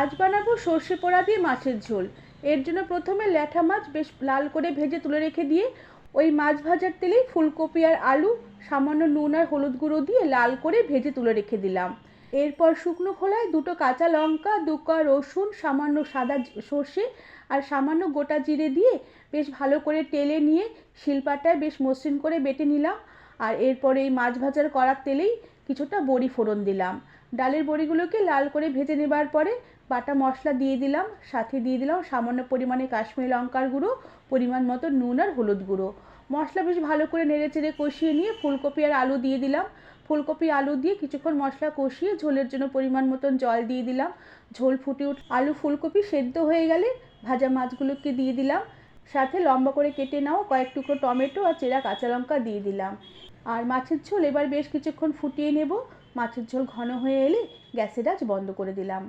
আজ বানাবো সর্ষে পোড়া দিয়ে মাছের ঝোল। এর জন্য প্রথমে ল্যাঠা মাছ বেশ লাল করে ভেজে তুলে রেখে দিয়ে ওই মাছ ভাজার তেলেই ফুলকপি আর আলু, সামান্য নুন আর হলুদ গুঁড়ো দিয়ে লাল করে ভেজে তুলে রেখে দিলাম। এরপর শুকনো খোলায় দুটো কাঁচা লঙ্কা, দু কোয়া রসুন, সামান্য সাদা সর্ষে আর সামান্য গোটা জিরে দিয়ে বেশ ভালো করে তেলে নিয়ে শিলপাটায় বেশ মসৃণ করে বেটে নিলাম। আর এরপরে এই মাছ ভাজার করার তেলেই কিছুটা বড়ি ফোড়ন দিলাম। ডালের বড়িগুলোকে লাল করে ভেজে নেবার পরে বাটা মশলা দিয়ে দিলাম, সাথে দিয়ে দিলাম সামান্য পরিমাণে কাশ্মীরি লঙ্কার গুঁড়ো, পরিমাণ মতো নুন আর হলুদ গুঁড়ো। মশলা বেশ ভালো করে নেড়ে চেড়ে কষিয়ে নিয়ে ফুলকপি আর আলু দিয়ে দিলাম। ফুলকপি, আলু দিয়ে কিছুক্ষণ মশলা কষিয়ে ঝোলের জন্য পরিমাণ মতন জল দিয়ে দিলাম। ঝোল ফুটে উঠ, আলু ফুলকপি সেদ্ধ হয়ে গেলে ভাজা মাছগুলোকে দিয়ে দিলাম। সাথে লম্বা করে কেটে নাও কয়েক টুকরো টমেটো আর চেরা কাঁচা লঙ্কা দিয়ে দিলাম। আর মাছের ঝোল এবার বেশ কিছুক্ষণ ফুটিয়ে নেব। মাছের ঝোল ঘন হয়ে এলে গ্যাসের আঁচ বন্ধ করে দিলাম।